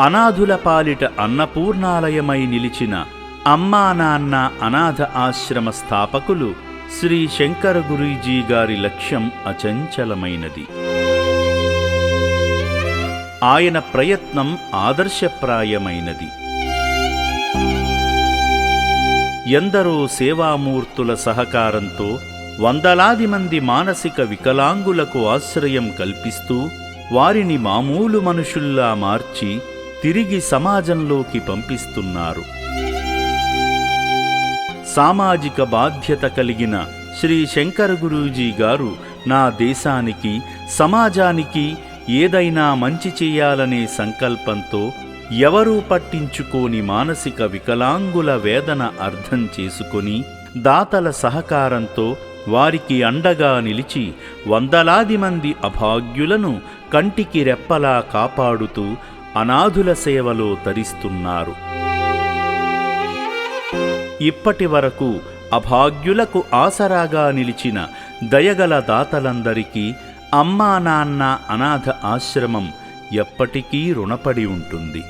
అనాథుల పాలిట అన్నపూర్ణాలయమై నిలిచిన అమ్మా నాన్న అనాథ ఆశ్రమ స్థాపకులు శ్రీ శంకర గురూజీ గారి లక్ష్యం అచంచలమైనది. ఆయన ప్రయత్నం ఆదర్శప్రాయమైనది. ఎందరో సేవామూర్తుల సహకారంతో వందలాది మంది మానసిక వికలాంగులకు ఆశ్రయం కల్పిస్తూ వారిని మామూలు మనుషుల్లా మార్చి తిరిగి సమాజంలోకి పంపిస్తున్నారు. సామాజిక బాధ్యత కలిగిన శ్రీ శంకర గురూజీ గారు నా దేశానికి సమాజానికి ఏదైనా మంచి చేయాలనే సంకల్పంతో ఎవరూ పట్టించుకోని మానసిక వికలాంగుల వేదన అర్థం చేసుకొని దాతల సహకారంతో వారికి అండగా నిలిచి వందలాది మంది అభాగ్యులను కంటికి రెప్పలా కాపాడుతూ అనాథుల సేవలో తరిస్తున్నారు. ఇప్పటి వరకు అభాగ్యులకు ఆసరాగా నిలిచిన దయగల దాతలందరికీ అమ్మా నాన్న అనాథ ఆశ్రమం ఎప్పటికీ రుణపడి ఉంటుంది.